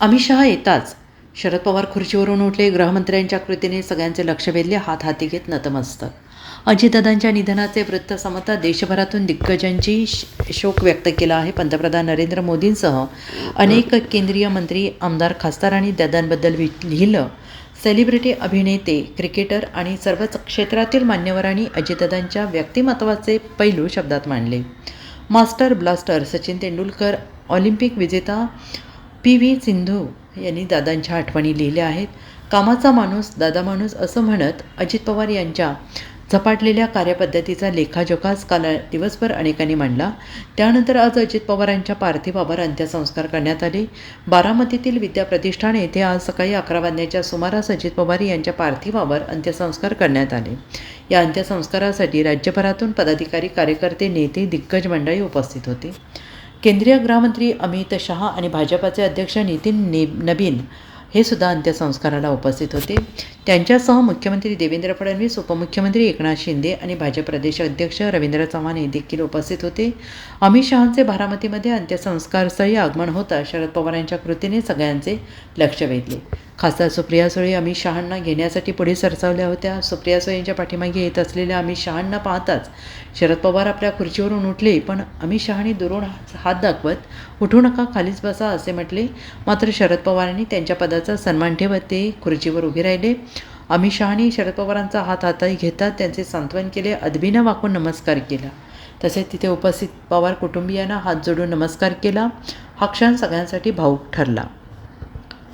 अमित शहा येताच. शरद पवार खुर्चीवरून उठले. गृहमंत्र्यांच्या कृतीने सगळ्यांचे लक्ष वेधले. हात हाती घेत नतमस्तक अजितदादांच्या निधनाचे वृत्त समता देशभरातून दिग्गजांची श- शोक व्यक्त केला आहे. पंतप्रधान नरेंद्र मोदींसह अनेक केंद्रीय मंत्री आमदार खासदार आणि दादांबद्दल वि- लिहिलं. सेलिब्रिटी अभिनेते क्रिकेटर आणि सर्वच क्षेत्रातील मान्यवरांनी अजितदादांच्या व्यक्तिमत्वाचे पैलू शब्दात मांडले. Master blaster Sachin Tendulkar Olympic विजेता पी व्ही सिंधू यांनी दादांच्या आठवणी लिहिल्या आहेत. कामाचा माणूस दादा माणूस असं म्हणत अजित पवार यांच्या झपाटलेल्या कार्यपद्धतीचा लेखाजोखाच काल दिवसभर अनेकांनी मांडला. त्यानंतर आज अजित पवारांच्या पार्थिवावर अंत्यसंस्कार करण्यात आले. बारामतीतील विद्याप्रतिष्ठान येथे आज सकाळी अकरा वाजण्याच्या सुमारास अजित पवार यांच्या पार्थिवावर अंत्यसंस्कार करण्यात आले. या अंत्यसंस्कारासाठी राज्यभरातून पदाधिकारी कार्यकर्ते नेते दिग्गज मंडळी उपस्थित होते. केंद्रीय गृहमंत्री अमित शहा आणि भाजपाचे अध्यक्ष नितीन ने नवीन हे सुद्धा अंत्यसंस्काराला उपस्थित होते. त्यांच्यासह मुख्यमंत्री देवेंद्र फडणवीस उपमुख्यमंत्री एकनाथ शिंदे आणि भाजप प्रदेश अध्यक्ष रवींद्र चव्हाण हे देखील उपस्थित होते. अमित शहांचे बारामतीमध्ये अंत्यसंस्कारस्थळी आगमन होता शरद पवारांच्या कृतीने सगळ्यांचे लक्ष वेधले. खासदार सुप्रिया सुळे अमित शहांना घेण्यासाठी पुढे सरसावल्या होत्या. सुप्रिया सुळेंच्या पाठीमागे येत असलेल्या अमित शहांना पाहताच शरद पवार आपल्या खुर्चीवरून उठले पण अमित शहानी दुरून हात दाखवत उठू नका खालीच बसा असे म्हटले. मात्र शरद पवारांनी त्यांच्या पदाचा सन्मान ठेवत ते खुर्चीवर उभे राहिले. अमित शहानी शरद पवारांचा हात हाताही घेतात त्यांचे सांत्वन केले अदबीनं वाकून नमस्कार केला. तसेच तिथे उपस्थित पवार कुटुंबियांना हात जोडून नमस्कार केला. हा क्षण सगळ्यांसाठी भाऊक ठरला.